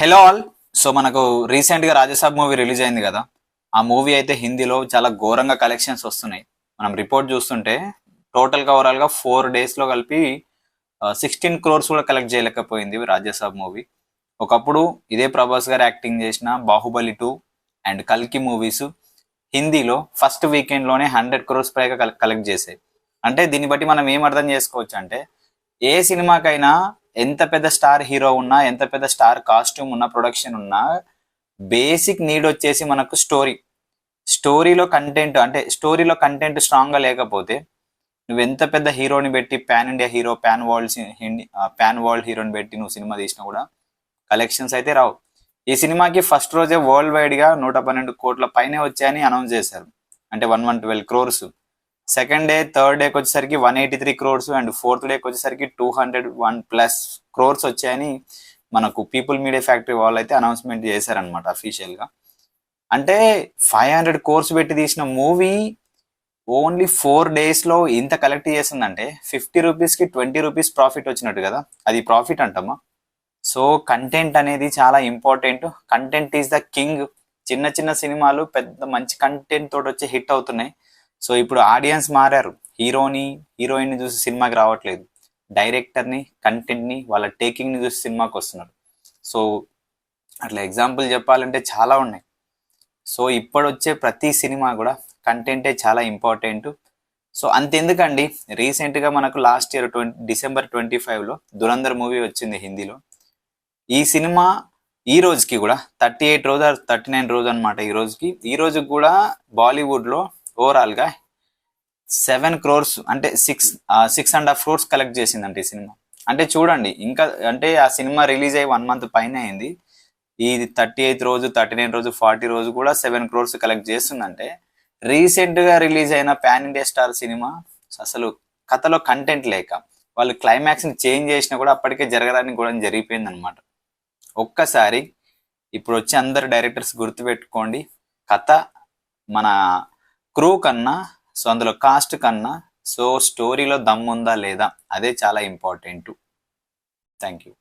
Hello all. So మనకు రీసెంట్గా Raja Saab movie release అయింది కదా. ఆ మూవీ అయితే హిందీలో చాలా ఘోరంగా కలెక్షన్స్ వస్తున్నాయి. మనం రిపోర్ట్ చూస్తుంటే టోటల్గా ఓవరాల్గా ఫోర్ డేస్లో కలిపి సిక్స్టీన్ క్రోర్స్ కూడా కలెక్ట్ చేయలేకపోయింది రాజసాబ్ మూవీ. ఒకప్పుడు ఇదే ప్రభాస్ గారు యాక్టింగ్ చేసిన బాహుబలి టూ అండ్ కల్కి మూవీస్ హిందీలో ఫస్ట్ వీకెండ్లోనే హండ్రెడ్ క్రోర్స్ పైగా కలెక్ట్ చేసాయి అంటే దీన్ని బట్టి మనం ఏం అర్థం చేసుకోవచ్చు అంటే ఏ సినిమాకైనా ఎంత పెద్ద స్టార్ హీరో ఉన్నా ఎంత పెద్ద స్టార్ కాస్ట్యూమ్ ఉన్న ప్రొడక్షన్ ఉన్నా బేసిక్ నీడ్ వచ్చేసి మనకు స్టోరీ. స్టోరీలో కంటెంట్ అంటే స్టోరీలో కంటెంట్ స్ట్రాంగ్గా లేకపోతే నువ్వు ఎంత పెద్ద హీరోని పెట్టి pan India hero pan world pan world హీరోని పెట్టి నువ్వు సినిమా తీసినా కూడా కలెక్షన్స్ అయితే రావు. ఈ సినిమాకి ఫస్ట్ రోజే వరల్డ్ వైడ్గా నూట పన్నెండు కోట్ల పైనే వచ్చాయని అనౌన్స్ చేశారు. అంటే one one twelve crores. Second day third డేకి వచ్చేసరికి one eighty three crores and fourth డేకి వచ్చేసరికి two hundred one plus crores వచ్చాయని మనకు పీపుల్ మీడియా ఫ్యాక్టరీ వాళ్ళు అయితే అనౌన్స్మెంట్ చేశారనమాట అఫీషియల్గా అంటే ఫైవ్ హండ్రెడ్ కోర్స్ పెట్టి తీసిన మూవీ ఓన్లీ ఫోర్ డేస్లో ఇంత కలెక్ట్ చేసిందంటే ఫిఫ్టీ రూపీస్కి ట్వంటీ రూపీస్ ప్రాఫిట్ వచ్చినట్టు కదా. అది ప్రాఫిట్ అంటమ్మా సో కంటెంట్ అనేది చాలా important content is the king చిన్న చిన్న సినిమాలు పెద్ద మంచి కంటెంట్ తోటి వచ్చి హిట్ అవుతున్నాయి. సో ఇప్పుడు ఆడియన్స్ మారారు. హీరోని హీరోయిన్ని చూసి సినిమాకి రావట్లేదు. డైరెక్టర్ని కంటెంట్ని వాళ్ళ టేకింగ్ని చూసి సినిమాకి వస్తున్నారు. సో అట్లా ఎగ్జాంపుల్ చెప్పాలంటే చాలా ఉన్నాయి. సో ఇప్పుడు వచ్చే ప్రతి సినిమా కూడా కంటెంటే చాలా ఇంపార్టెంట్. సో అంతెందుకండి రీసెంట్గా మనకు last year twenty December twenty ఫైవ్లో దురంధర్ మూవీ వచ్చింది హిందీలో. ఈ సినిమా ఈ రోజుకి కూడా థర్టీ ఎయిట్ రోజు థర్టీ నైన్ రోజు అనమాట ఈ రోజుకి. ఈ రోజుకి కూడా బాలీవుడ్లో ఓవరాల్గా సెవెన్ క్రోర్స్ అంటే six six and half crores collect చేసిందంట ఈ సినిమా. అంటే చూడండి ఇంకా అంటే ఆ సినిమా రిలీజ్ అయ్యి వన్ మంత్ పైన అయింది. ఈ థర్టీ ఎయిత్ రోజు థర్టీ నైన్ రోజు ఫార్టీ రోజు కూడా సెవెన్ క్రోర్స్ కలెక్ట్ చేస్తుందంటే రీసెంట్గా రిలీజ్ అయిన ప్యాన్ ఇండియా స్టార్ సినిమా అసలు కథలో కంటెంట్ లేక వాళ్ళు క్లైమాక్స్ని చేంజ్ చేసినా కూడా అప్పటికే జరగడానికి కూడా జరిగిపోయింది అనమాట ఒక్కసారి ఇప్పుడు వచ్చి అందరు డైరెక్టర్స్ గుర్తుపెట్టుకోండి కథ మన క్రూ కన్నా సో అందులో కాస్ట్ కన్నా సో స్టోరీలో దమ్ముందా లేదా అదే చాలా ఇంపార్టెంట్. Thank you.